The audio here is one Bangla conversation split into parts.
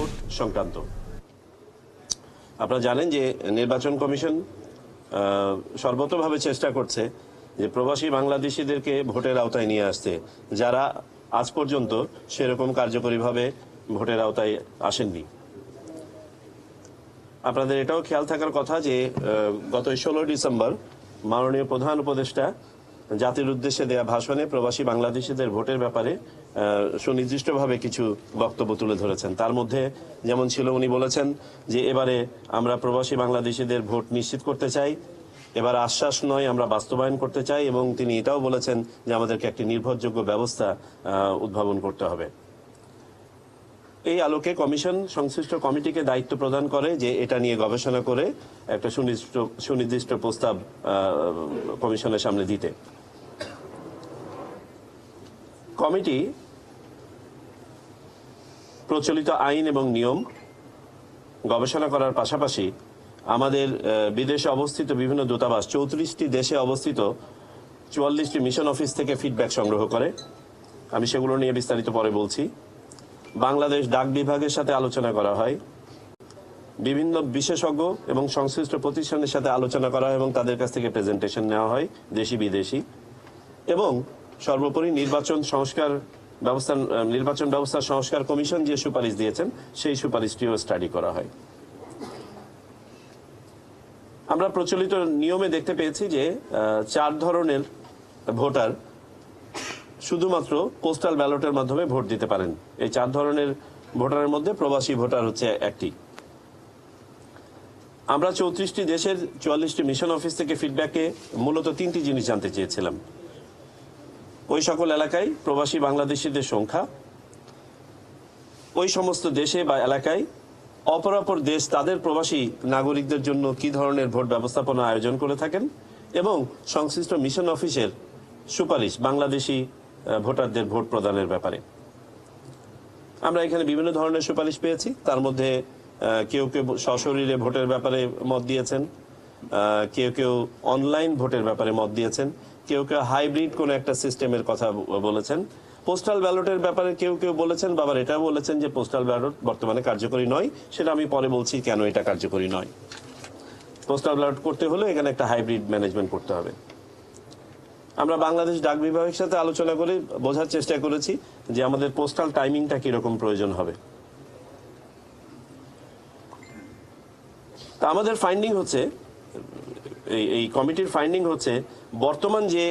ভোট সংক্রান্ত। আপনারা জানেন যে নির্বাচন কমিশন সর্বতভাবে চেষ্টা করছে যে প্রবাসী বাংলাদেশিদেরকে ভোটের আওতায় নিয়ে আসতে। যারা আজ পর্যন্ত সেরকম কার্যকরীভাবে ভোটের আওতায় আসেননি। আপনাদের এটাও খেয়াল থাকার কথা যে গত ষোলো ডিসেম্বর মাননীয় প্রধান উপদেষ্টা জাতির উদ্দেশ্যে দেয়া ভাষণে প্রবাসী বাংলাদেশিদের ভোটের ব্যাপারে সুনির্দিষ্টভাবে কিছু বক্তব্য তুলে ধরেছেন। তার মধ্যে যেমন ছিল, উনি বলেছেন যে এবারে আমরা প্রবাসী বাংলাদেশিদের ভোট নিশ্চিত করতে চাই। এবার আশ্বাস নয়, আমরা বাস্তবায়ন করতে চাই এবং তিনি এটাও বলেছেন যে আমাদেরকে একটি নির্ভরযোগ্য ব্যবস্থা উদ্ভাবন করতে হবে। এই আলোকে কমিশন, সংশ্লিষ্ট কমিটিকে দায়িত্ব প্রদান করে যে এটা নিয়ে গবেষণা করে একটা সুনির্দিষ্ট সুনির্দিষ্ট প্রস্তাব কমিশনের সামনে দিতে। কমিটি প্রচলিত আইন এবং নিয়ম গবেষণা করার পাশাপাশি আমাদের বিদেশে অবস্থিত বিভিন্ন দূতাবাস চৌত্রিশটি দেশে অবস্থিত চুয়াল্লিশটি মিশন অফিস থেকে ফিডব্যাক সংগ্রহ করে। আমি সেগুলো নিয়ে বিস্তারিত পরে বলছি। বাংলাদেশ ডাক বিভাগের সাথে আলোচনা করা হয়। বিভিন্ন বিশেষজ্ঞ এবং সংশ্লিষ্ট প্রতিষ্ঠানের সাথে আলোচনা করা হয় এবং তাদের কাছ থেকে প্রেজেন্টেশন নেওয়া হয় দেশি বিদেশি এবং সর্বোপরি নির্বাচন সংস্কার ব্যবস্থা, নির্বাচন ব্যবস্থা সংস্কার কমিশন যে সুপারিশ দিয়েছেন, সেই সুপারিশটিও স্টাডি করা হয়। আমরা প্রচলিত নিয়মে দেখতে পেয়েছি যে চার ধরনের ভোটার শুধুমাত্র পোস্টাল ব্যালটের মাধ্যমে ভোট দিতে পারেন। এই চার ধরনের ভোটারের মধ্যে প্রবাসী ভোটার হচ্ছে একটি। আমরা চৌত্রিশটি দেশের চুয়াল্লিশটি মিশন অফিস থেকে ফিডব্যাকে মূলত তিনটি জিনিস জানতে চেয়েছিলাম। ওই সকল এলাকায় প্রবাসী বাংলাদেশিদের সংখ্যা, ওই সমস্ত দেশে বা এলাকায় অপরাপর দেশ তাদের প্রবাসী নাগরিকদের জন্য কি ধরনের ভোট ব্যবস্থাপনা আয়োজন করে থাকেন এবং সংশ্লিষ্ট মিশন অফিসের সুপারিশ বাংলাদেশি ভোটারদের ভোট প্রদানের ব্যাপারে। আমরা এখানে বিভিন্ন ধরনের সুপারিশ পেয়েছি। তার মধ্যে কেউ কেউ সশরীরে ভোটের ব্যাপারে মত দিয়েছেন। কেউ কেউ অনলাইন ভোটের ব্যাপারে মত দিয়েছেন, কেউ কেউ হাইব্রিড কোন একটা সিস্টেমের কথা বলেছেন। পোস্টাল ব্যালটের ব্যাপারে কেউ কেউ বলেছেন, বাবার এটা বলেছেন যে পোস্টাল ব্যালট বর্তমানে কার্যকরী নয়, সেটা আমি পরে বলছি কেন এটা কার্যকরী নয়। পোস্টাল ব্যালট করতে হলে এখানে একটা হাইব্রিড ম্যানেজমেন্ট করতে হবে। আমরা বাংলাদেশ ডাক বিভাগের সাথে আলোচনা করে বোঝার চেষ্টা করেছি যে আমাদের পোস্টাল টাইমিংটা কীরকম প্রয়োজন হবে। তা আমাদের ফাইন্ডিং হচ্ছে এই কমিটির ফাইন্ডিং হচ্ছে, বর্তমান যে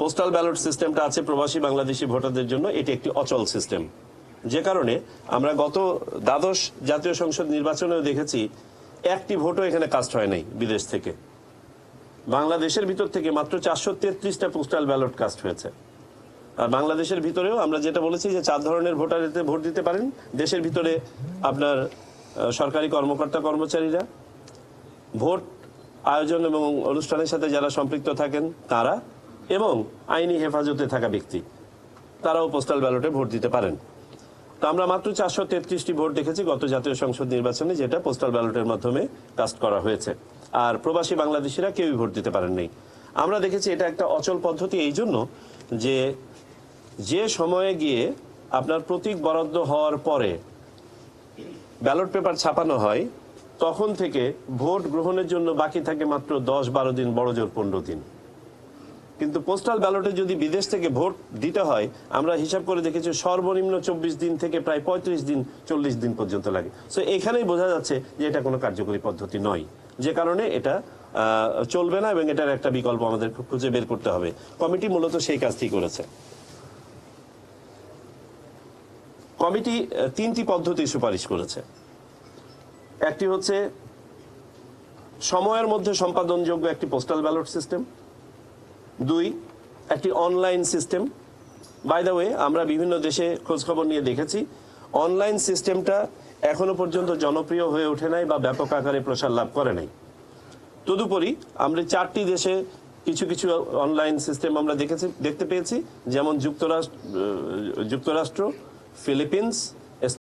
পোস্টাল ব্যালট সিস্টেমটা আছে প্রবাসী বাংলাদেশি ভোটারদের জন্য, এটি একটি অচল সিস্টেম যে কারণে আমরা গত দ্বাদশ জাতীয় সংসদ নির্বাচনেও দেখেছি, একটি ভোটও এখানে কাস্ট হয় নাই বিদেশ থেকে। বাংলাদেশের ভিতর থেকে মাত্র চারশো তেত্রিশটা পোস্টাল ব্যালট কাস্ট হয়েছে। আর বাংলাদেশের ভিতরেও আমরা যেটা বলেছি যে চার ধরনের ভোটার এতে ভোট দিতে পারেন। দেশের ভিতরে আপনার সরকারি কর্মকর্তা কর্মচারীরা, ভোট আয়োজন এবং অনুষ্ঠানের সাথে যারা সম্পৃক্ত থাকেন তারা এবং আইনি হেফাজতে থাকা ব্যক্তি, তারাও পোস্টাল ব্যালটে ভোট দিতে পারেন। তো আমরা মাত্র চারশো তেত্রিশটি ভোট দেখেছি গত জাতীয় সংসদ নির্বাচনে, যেটা পোস্টাল ব্যালটের মাধ্যমে কাস্ট করা হয়েছে। আর প্রবাসী বাংলাদেশিরা কেউই ভোট দিতে পারেন নাই। আমরা দেখেছি এটা একটা অচল পদ্ধতি এই জন্য যে যে সময়ে গিয়ে আপনার প্রতীক বরাদ্দ হওয়ার পরে ব্যালট পেপার ছাপানো হয় তখন থেকে ভোট গ্রহণের জন্য বাকি থাকে মাত্র দশ বারো দিন, বড় জোর পনেরো দিন। কিন্তু পোস্টাল ব্যালটে যদি বিদেশ থেকে ভোট দিতে হয়, আমরা হিসাব করে দেখেছি সর্বনিম্ন চব্বিশ দিন থেকে প্রায় পঁয়ত্রিশ দিন, চল্লিশ দিন পর্যন্ত লাগে। সো এখানেই বোঝা যাচ্ছে যে এটা কোনো কার্যকরী পদ্ধতি নয়। যে কারণে এটা চলবে না এবং এটার একটা বিকল্প আমাদের খুঁজে বের করতে হবে। কমিটি মূলত সেই কাজটি করেছে। কমিটি তিনটি পদ্ধতি সুপারিশ করেছে। একটি হচ্ছে সময়ের মধ্যে সম্পাদনযোগ্য একটি পোস্টাল ব্যালট সিস্টেম দুই, একটি online system by the way আমরা বিভিন্ন দেশে খোঁজখবর নিয়ে দেখেছি অনলাইন সিস্টেমটা এখনও পর্যন্ত জনপ্রিয় হয়ে ওঠে নাই বা ব্যাপক আকারে প্রসার লাভ করে নাই। তদুপরি, আমরা চারটি দেশে কিছু কিছু অনলাইন সিস্টেম আমরা দেখেছি, দেখতে পেয়েছি, যেমন যুক্তরাষ্ট্র যুক্তরাষ্ট্র, ফিলিপিন্স